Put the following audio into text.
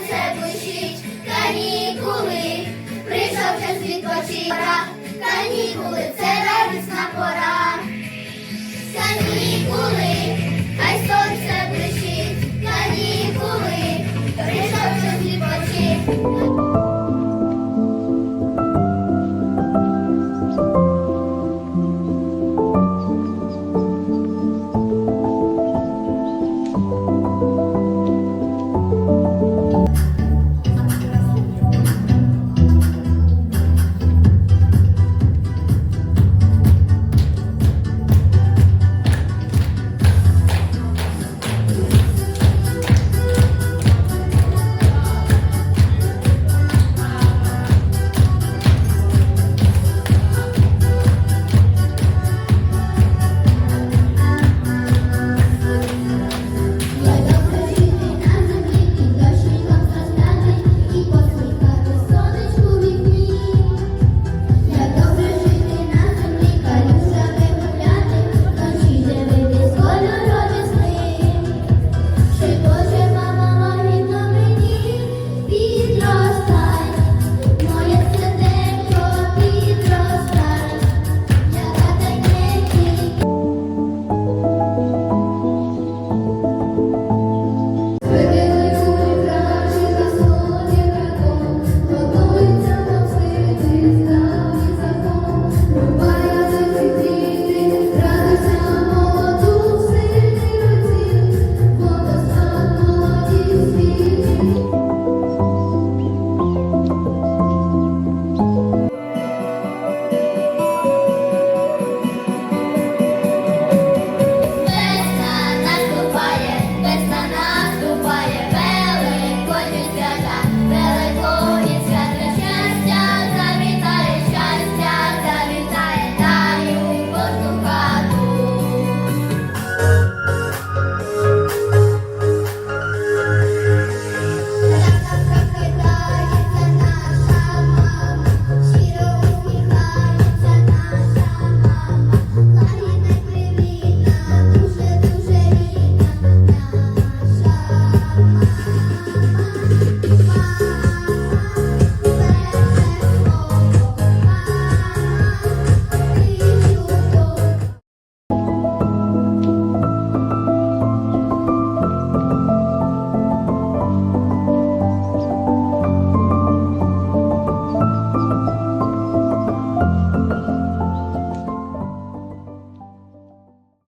сонце блищить, канікули, прийшов час відпочинка, канікули, це радісна пора, канікули, хай сонце блищить, канікули, прийшов час відпочинка.